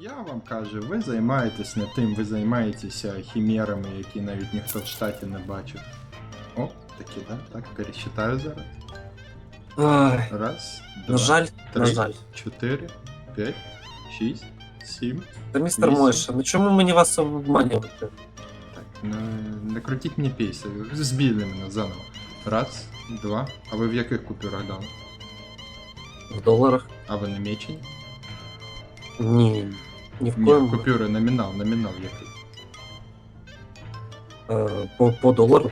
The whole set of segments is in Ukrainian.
Я вам кажу, ви займаєтесь не тим, ви займаєтеся хімерами, які навіть ніхто в штаті не бачив. О, такі, да? Так, пересчитаю зараз. Ай, Раз, на два, жаль, три, на жаль. чотири, п'ять, шість, сім. Та містер Вісім. Мойша, ну чому мені вас обманювати? Так, не, не крутіть мені пейси, збійте мене заново. Раз, два. А ви в яких купюрах дали? В доларах? А ви не мечені? Ні. Ні в Ні, коєму. купюри, номінал, номінал який. Е, по, по долару.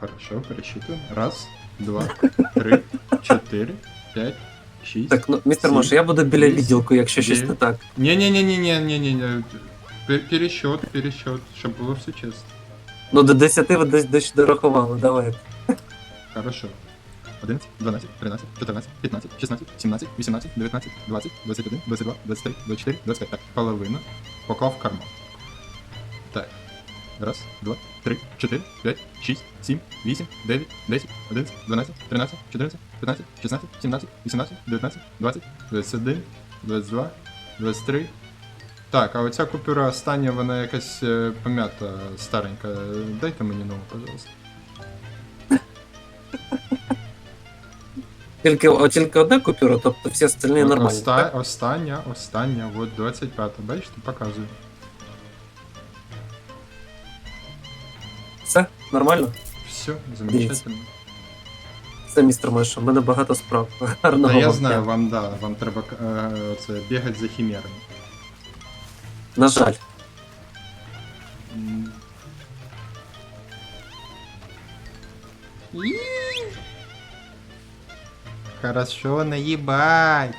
Хорошо, пересчитуємо. Раз, два, три, чотири, п'ять, шість. Так, ну, містер Сім, Мойша, я буду біля вісім, відділку, якщо щось дев'ять. не так. Не-не-не-не-не-не-не. Пер- Пересчет, пересчет, щоб було все чесно. Ну, до 10 ви десь десь дорахували, давай. Хорошо. 11, 12, 13, 14, 15, 16, 17, 18, 19, 20, 21, 22, 23, 24, 25. Так, половина. Поклав карман. Так. Раз, два, три, чотири, п'ять, шість, сім, вісім, дев'ять, десять, одинадцять, дванадцять, тринадцять, чотирнадцять, п'ятнадцять, шістнадцять, сімнадцять, вісімнадцять, дев'ятнадцять, двадцять, двадцять один, двадцять два, двадцять три. Так, а оця купюра остання, вона якась е, пом'ята, старенька. Дайте мені нову, пожалуйста. Тільки, о, тільки одна купюра, тобто всі остальні нормальні. Оста... так? Остання, остання, от 25 бачите, показую. Все, нормально? Все, замечательно. Все, містер Мойша, в мене багато справ. Гарного Та я вам знаю, дня. вам да, вам треба е, це, бігати за хімерами. На жаль. М. Хорошо, наебать.